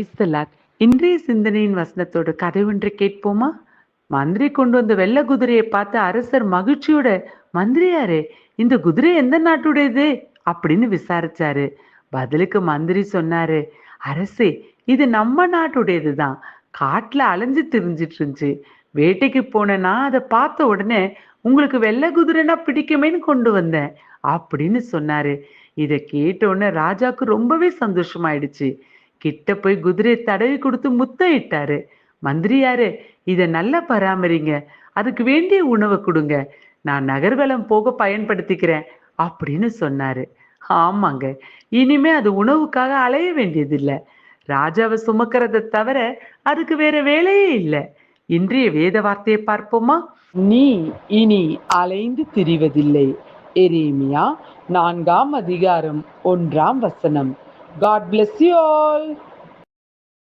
பிரைஸ்தலாத் இன்றைய சிந்தனையின் வசனத்தோட கதை ஒன்று கேட்போமா? மந்திரி கொண்டு வந்த வெள்ளை குதிரையை பார்த்து அரசர் மகிழ்ச்சியோட மந்திரியாரே இந்த குதிரை எந்த நாட்டுடையது? அப்படின்னு விசாரிச்சாரு. பதிலுக்கு மந்திரி சொன்னாரு அரசே இது நம்ம நாட்டுடையது தான் காட்டுல அலைஞ்சு திரிஞ்சிட்டு இருந்துச்சு வேட்டைக்கு போனேன்னா அதை பார்த்த உடனே உங்களுக்கு வெள்ளை குதிரைனா பிடிக்குமேன்னு கொண்டு வந்தேன் அப்படின்னு சொன்னாரு. இதை கேட்ட உடனே ராஜாக்கு ரொம்பவே சந்தோஷமாயிடுச்சு. கிட்ட போய் குதிரையை தடவி கொடுத்து முத்தம் இட்டாரு மந்திரியாரு இதை நல்லா பராமரிங்க. அதுக்கு வேண்டிய உணவை கொடுங்க. நான் நகர்வலம் போக பயன்படுத்திக்கிறேன் அப்படின்னு சொன்னாரு. ஆமாங்க. இனிமே அது உணவுக்காக அலைய வேண்டியதில்லை. ராஜாவை சுமக்கிறதை தவிர அதுக்கு வேற வேலையே இல்லை. இன்றைய வேத வார்த்தையை பார்ப்போமா? நீ இனி அலைந்து திரிவதில்லை. எரேமியா நான்காம் அதிகாரம் ஒன்றாம் வசனம். God bless you all